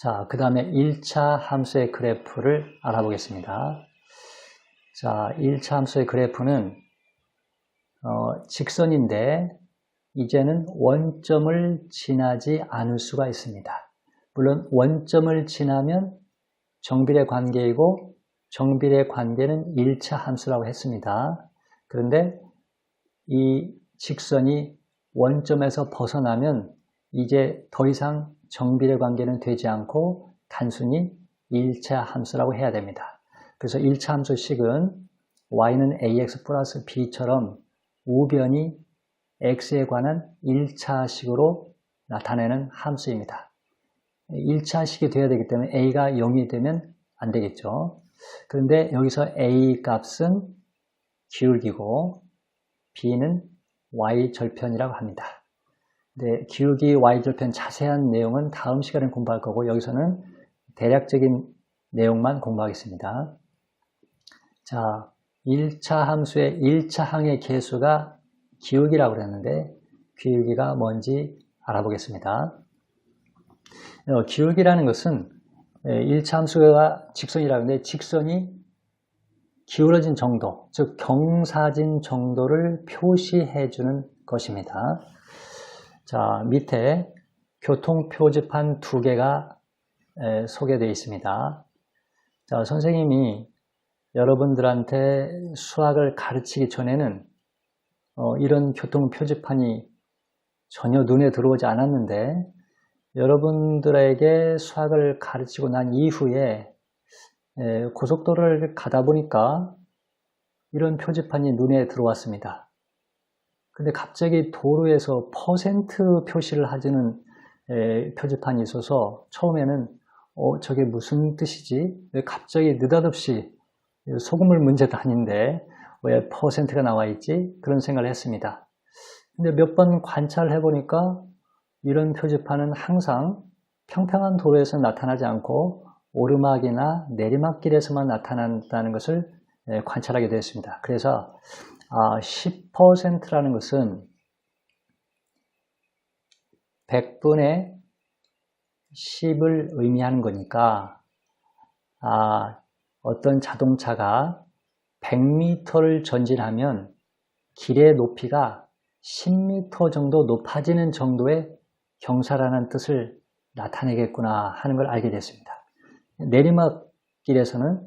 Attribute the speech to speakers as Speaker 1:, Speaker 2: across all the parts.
Speaker 1: 자, 그 다음에 1차 함수의 그래프를 알아보겠습니다. 자, 1차 함수의 그래프는 어, 직선인데 이제는 원점을 지나지 않을 수가 있습니다. 물론 원점을 지나면 정비례 관계이고 정비례 관계는 1차 함수라고 했습니다. 그런데 이 직선이 원점에서 벗어나면 이제 더 이상 정비례 관계는 되지 않고 단순히 1차 함수라고 해야 됩니다. 그래서 1차 함수식은 y는 ax 플러스 b처럼 우변이 x에 관한 1차식으로 나타내는 함수입니다. 1차식이 되어야 되기 때문에 a가 0이 되면 안 되겠죠. 그런데 여기서 a 값은 기울기고 b는 y 절편이라고 합니다. 네, 기울기 y절편 자세한 내용은 다음 시간에 공부할 거고 여기서는 대략적인 내용만 공부하겠습니다. 자, 1차 함수의 1차 항의 개수가 기울기라고 그랬는데 기울기가 뭔지 알아보겠습니다. 어, 기울기라는 것은 1차 함수가 직선이라는데 직선이 기울어진 정도, 즉 경사진 정도를 표시해 주는 것입니다. 자, 밑에 교통 표지판 두 개가 소개되어 있습니다. 자, 선생님이 여러분들한테 수학을 가르치기 전에는 어, 이런 교통 표지판이 전혀 눈에 들어오지 않았는데 여러분들에게 수학을 가르치고 난 이후에 에, 고속도로를 가다 보니까 이런 표지판이 눈에 들어왔습니다. 근데 갑자기 도로에서 퍼센트 표시를 하지는 에, 표지판이 있어서 처음에는 어, 저게 무슨 뜻이지? 왜 갑자기 느닷없이 소금물 문제도 아닌데 왜 퍼센트가 나와 있지? 그런 생각을 했습니다. 근데 몇 번 관찰해 보니까 이런 표지판은 항상 평평한 도로에서 나타나지 않고 오르막이나 내리막길에서만 나타난다는 것을 예, 관찰하게 되었습니다. 그래서 10%라는 아, 것은 100분의 10을 의미하는 거니까 아, 어떤 자동차가 100m를 전진하면 길의 높이가 10m 정도 높아지는 정도의 경사라는 뜻을 나타내겠구나 하는 걸 알게 됐습니다. 내리막길에서는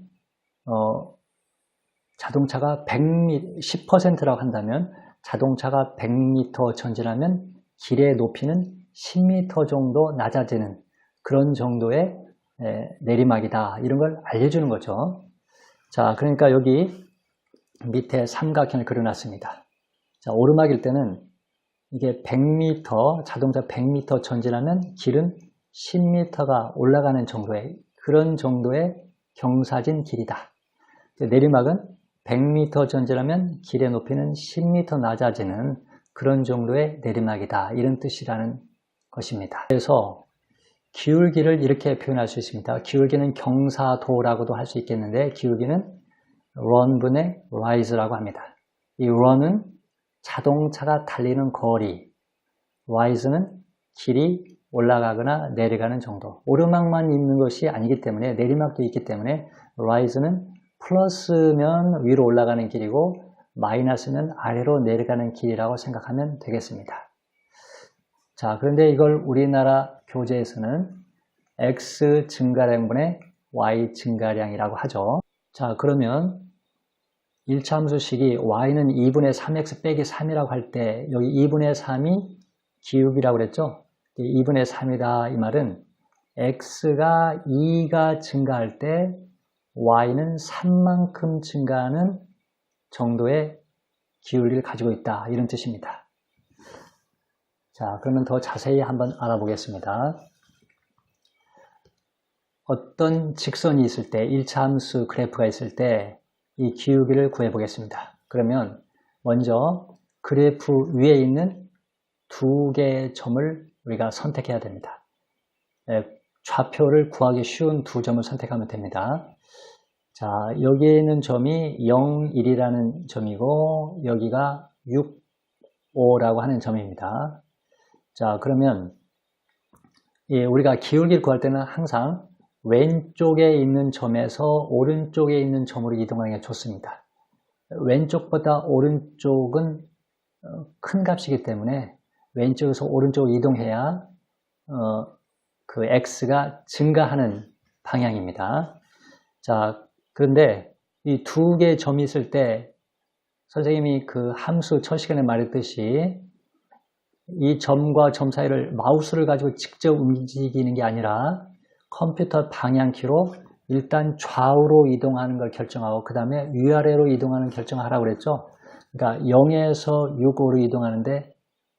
Speaker 1: 어, 자동차가 100m, 10%라고 한다면 자동차가 100m 전진하면 길의 높이는 10m 정도 낮아지는 그런 정도의 내리막이다 이런 걸 알려주는 거죠. 자 그러니까 여기 밑에 삼각형을 그려놨습니다. 자 오르막일 때는 이게 100m 자동차 100m 전진하면 길은 10m가 올라가는 정도의 그런 정도의 경사진 길이다. 내리막은 100m 전진하면 길의 높이는 10m 낮아지는 그런 정도의 내리막이다. 이런 뜻이라는 것입니다. 그래서 기울기를 이렇게 표현할 수 있습니다. 기울기는 경사도라고도 할 수 있겠는데 기울기는 run분의 rise라고 합니다. 이 run은 자동차가 달리는 거리, rise는 길이 올라가거나 내려가는 정도 오르막만 있는 것이 아니기 때문에 내리막도 있기 때문에 rise는 플러스면 위로 올라가는 길이고 마이너스는 아래로 내려가는 길이라고 생각하면 되겠습니다. 자 그런데 이걸 우리나라 교재에서는 x 증가량분의 y 증가량이라고 하죠. 자 그러면 1차 함수식이 y는 2분의 3x 빼기 3이라고 할 때 여기 2분의 3이 기울기라고 그랬죠. 2분의 3이다 이 말은 x가 2가 증가할 때 y는 3만큼 증가하는 정도의 기울기를 가지고 있다 이런 뜻입니다. 자 그러면 더 자세히 한번 알아보겠습니다. 어떤 직선이 있을 때 1차 함수 그래프가 있을 때 이 기울기를 구해 보겠습니다. 그러면 먼저 그래프 위에 있는 두 개의 점을 우리가 선택해야 됩니다. 네, 좌표를 구하기 쉬운 두 점을 선택하면 됩니다. 자, 여기에 있는 점이 0, 1이라는 점이고 여기가 6, 5라고 하는 점입니다. 자, 그러면 예, 우리가 기울기를 구할 때는 항상 왼쪽에 있는 점에서 오른쪽에 있는 점으로 이동하는 게 좋습니다. 왼쪽보다 오른쪽은 어, 큰 값이기 때문에 왼쪽에서 오른쪽으로 이동해야 어, 그 x가 증가하는 방향입니다. 자, 그런데 이 두 개의 점이 있을 때 선생님이 그 함수 첫 시간에 말했듯이 이 점과 점 사이를 마우스를 가지고 직접 움직이는 게 아니라 컴퓨터 방향키로 일단 좌우로 이동하는 걸 결정하고 그 다음에 위아래로 이동하는 결정을 하라고 그랬죠. 그러니까 0에서 6으로 이동하는데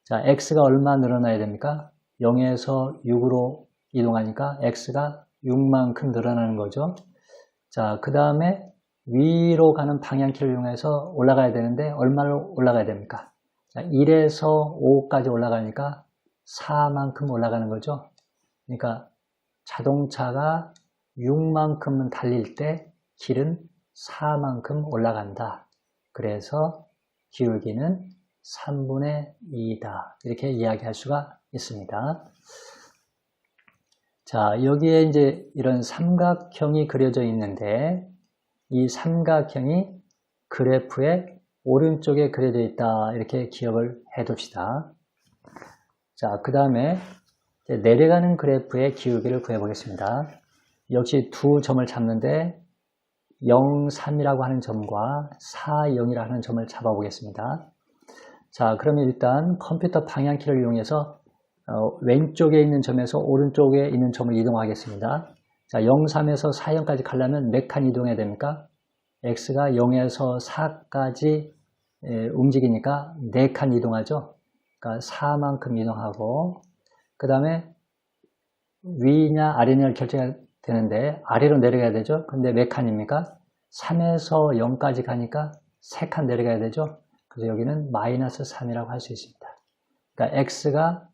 Speaker 1: 자 x가 얼마 늘어나야 됩니까? 0에서 6으로 이동하니까 x가 6만큼 늘어나는 거죠. 자, 그 다음에 위로 가는 방향키를 이용해서 올라가야 되는데 얼마로 올라가야 됩니까? 자, 1에서 5까지 올라가니까 4만큼 올라가는 거죠. 그러니까 자동차가 6만큼은 달릴 때 길은 4만큼 올라간다. 그래서 기울기는 3분의 2다. 이렇게 이야기할 수가 있습니다. 자, 여기에 이제 이런 삼각형이 그려져 있는데 이 삼각형이 그래프의 오른쪽에 그려져 있다. 이렇게 기억을 해 둡시다. 자, 그 다음에 내려가는 그래프의 기울기를 구해 보겠습니다. 역시 두 점을 잡는데 0, 3이라고 하는 점과 4, 0이라고 하는 점을 잡아보겠습니다. 자, 그러면 일단 컴퓨터 방향키를 이용해서 어, 왼쪽에 있는 점에서 오른쪽에 있는 점을 이동하겠습니다. 자, 0, 3에서 4, 0까지 가려면 몇 칸 이동해야 됩니까? x가 0에서 4까지 에, 움직이니까 4칸 이동하죠. 그러니까 4만큼 이동하고 그 다음에 위냐 아래냐를 결정해야 되는데 아래로 내려가야 되죠. 근데 몇 칸입니까? 3에서 0까지 가니까 3칸 내려가야 되죠. 그래서 여기는 마이너스 3이라고 할 수 있습니다. 그러니까 x가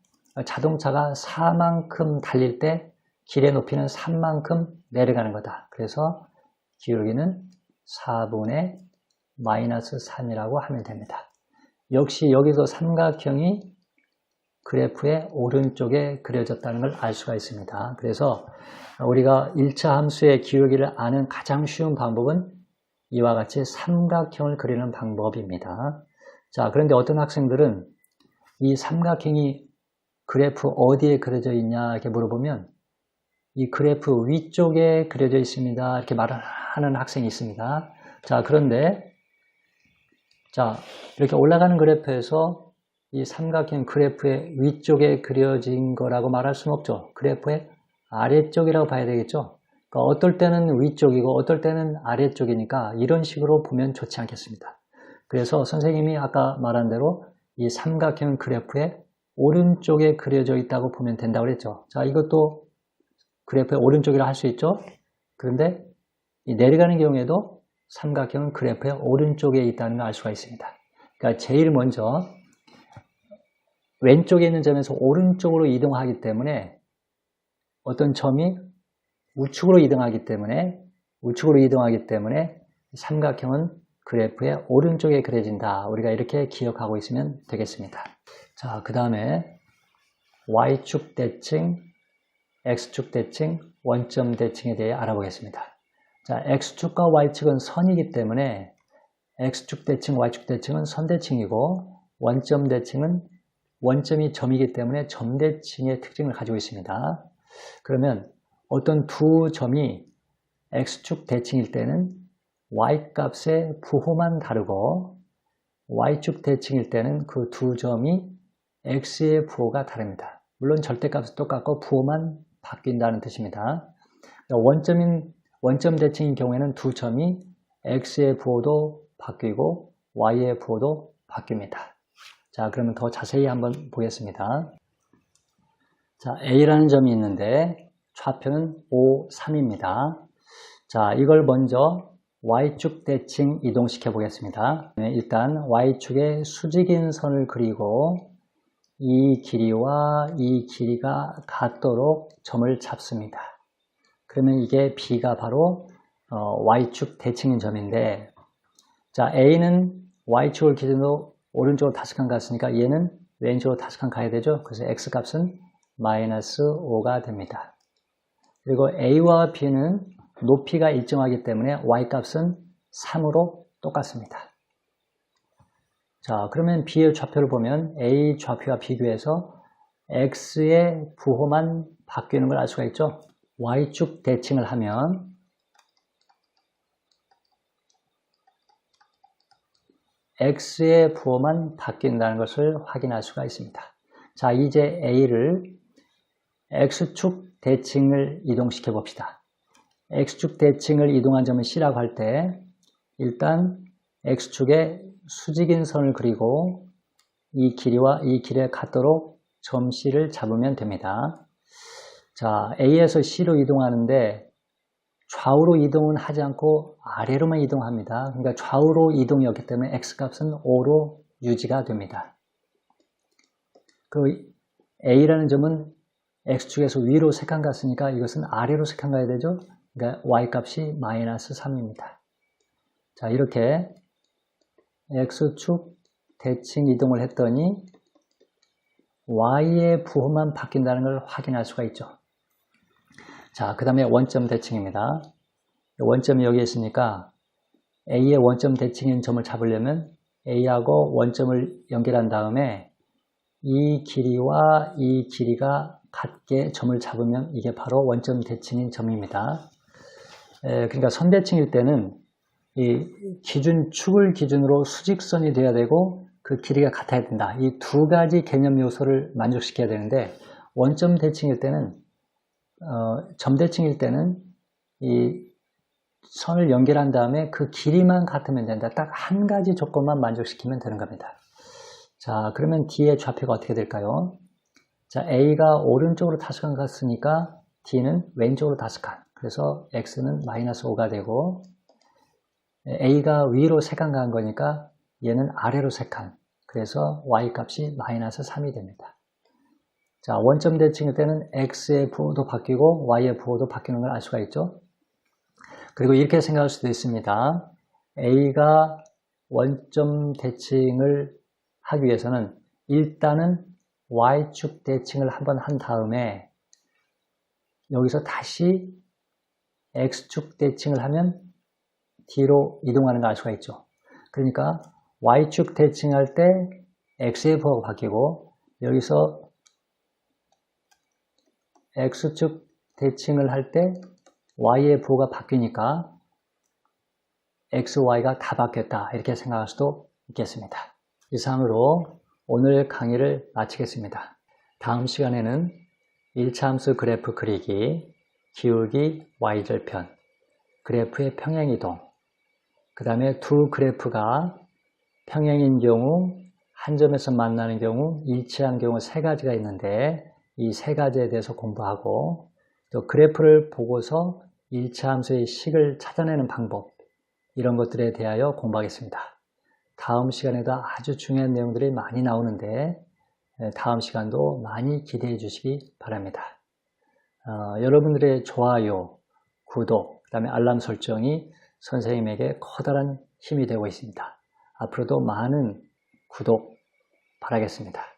Speaker 1: 자동차가 4만큼 달릴 때 길의 높이는 3만큼 내려가는 거다. 그래서 기울기는 4분의 마이너스 3이라고 하면 됩니다. 역시 여기서 삼각형이 그래프의 오른쪽에 그려졌다는 걸 알 수가 있습니다. 그래서 우리가 1차 함수의 기울기를 아는 가장 쉬운 방법은 이와 같이 삼각형을 그리는 방법입니다. 자, 그런데 어떤 학생들은 이 삼각형이 그래프 어디에 그려져 있냐 이렇게 물어보면 이 그래프 위쪽에 그려져 있습니다. 이렇게 말을 하는 학생이 있습니다. 자, 그런데 자, 이렇게 올라가는 그래프에서 이 삼각형 그래프의 위쪽에 그려진 거라고 말할 수는 없죠. 그래프의 아래쪽이라고 봐야 되겠죠. 그러니까 어떨 때는 위쪽이고 어떨 때는 아래쪽이니까 이런 식으로 보면 좋지 않겠습니다. 그래서 선생님이 아까 말한 대로 이 삼각형 그래프의 오른쪽에 그려져 있다고 보면 된다고 그랬죠. 자, 이것도 그래프의 오른쪽이라 할 수 있죠. 그런데 내려가는 경우에도 삼각형은 그래프의 오른쪽에 있다는 걸 알 수가 있습니다. 그러니까 제일 먼저 왼쪽에 있는 점에서 오른쪽으로 이동하기 때문에 어떤 점이 우측으로 이동하기 때문에 우측으로 이동하기 때문에 삼각형은 그래프의 오른쪽에 그려진다. 우리가 이렇게 기억하고 있으면 되겠습니다. 자, 그 다음에 y축 대칭, x축 대칭, 원점 대칭에 대해 알아보겠습니다. 자, x축과 y축은 선이기 때문에 x축 대칭, y축 대칭은 선 대칭이고 원점 대칭은 원점이 점이기 때문에 점 대칭의 특징을 가지고 있습니다. 그러면 어떤 두 점이 x축 대칭일 때는 y값의 부호만 다르고 y축 대칭일 때는 그 두 점이 x의 부호가 다릅니다. 물론 절대값은 똑같고 부호만 바뀐다는 뜻입니다. 원점인 원점 대칭인 경우에는 두 점이 x의 부호도 바뀌고 y의 부호도 바뀝니다. 자, 그러면 더 자세히 한번 보겠습니다. 자, A라는 점이 있는데 좌표는 5, 3입니다. 자, 이걸 먼저 Y축 대칭 이동시켜 보겠습니다. 네, 일단 Y축에 수직인 선을 그리고 이 길이와 이 길이가 같도록 점을 잡습니다. 그러면 이게 B가 바로 어, Y축 대칭인 점인데 자 A는 Y축을 기준으로 오른쪽으로 다섯 칸 갔으니까 얘는 왼쪽으로 다섯 칸 가야 되죠. 그래서 X값은 마이너스 5가 됩니다. 그리고 a와 b는 높이가 일정하기 때문에 y값은 3으로 똑같습니다. 자, 그러면 b의 좌표를 보면 a 좌표와 비교해서 x의 부호만 바뀌는 걸 알 수가 있죠. y축 대칭을 하면 x의 부호만 바뀐다는 것을 확인할 수가 있습니다. 자, 이제 a를 x축 대칭을 이동시켜 봅시다. x축 대칭을 이동한 점을 C라고 할 때 일단 x축에 수직인 선을 그리고 이 길이와 이 길에 같도록 점 C를 잡으면 됩니다. 자, A에서 C로 이동하는데 좌우로 이동은 하지 않고 아래로만 이동합니다. 그러니까 좌우로 이동이었기 때문에 X값은 5로 유지가 됩니다. 그 A라는 점은 X축에서 위로 색한 갔으니까 이것은 아래로 색한 가야 되죠. 그러니까 Y값이 마이너스 3입니다. 자, 이렇게 X축 대칭 이동을 했더니 Y의 부호만 바뀐다는 걸 확인할 수가 있죠. 자, 그 다음에 원점 대칭입니다. 원점이 여기 있으니까 A의 원점 대칭인 점을 잡으려면 A하고 원점을 연결한 다음에 이 길이와 이 길이가 같게 점을 잡으면 이게 바로 원점 대칭인 점입니다. 에, 그러니까 선대칭일 때는 이 기준 축을 기준으로 수직선이 돼야 되고 그 길이가 같아야 된다. 이 두 가지 개념 요소를 만족시켜야 되는데 원점 대칭일 때는 어, 점 대칭일 때는 이 선을 연결한 다음에 그 길이만 같으면 된다. 딱 한 가지 조건만 만족시키면 되는 겁니다. 자, 그러면 D의 좌표가 어떻게 될까요? 자, A가 오른쪽으로 다섯 칸 갔으니까 D는 왼쪽으로 다섯 칸. 그래서 X는 마이너스 5가 되고 A가 위로 세칸간 거니까 얘는 아래로 세 칸. 그래서 Y 값이 마이너스 3이 됩니다. 자, 원점 대칭일 때는 x의 부호도 바뀌고 y의 부호도 바뀌는 걸 알 수가 있죠. 그리고 이렇게 생각할 수도 있습니다. a가 원점 대칭을 하기 위해서는 일단은 y축 대칭을 한번 한 다음에 여기서 다시 x축 대칭을 하면 뒤로 이동하는 걸 알 수가 있죠. 그러니까 y축 대칭할 때 부호가 바뀌고 여기서 x축 대칭을 할때 부호가 바뀌니까 x, y가 다 바뀌었다 이렇게 생각할 수도 있겠습니다. 이상으로 오늘 강의를 마치겠습니다. 다음 시간에는 1차 함수 그래프 그리기, 기울기 y절편, 그래프의 평행이동, 그 다음에 두 그래프가 평행인 경우, 한 점에서 만나는 경우, 일치한 경우 세 가지가 있는데 이 세 가지에 대해서 공부하고 또 그래프를 보고서 1차 함수의 식을 찾아내는 방법 이런 것들에 대하여 공부하겠습니다. 다음 시간에도 아주 중요한 내용들이 많이 나오는데 다음 시간도 많이 기대해 주시기 바랍니다. 어, 여러분들의 좋아요, 구독, 그 다음에 알람 설정이 선생님에게 커다란 힘이 되고 있습니다. 앞으로도 많은 구독 바라겠습니다.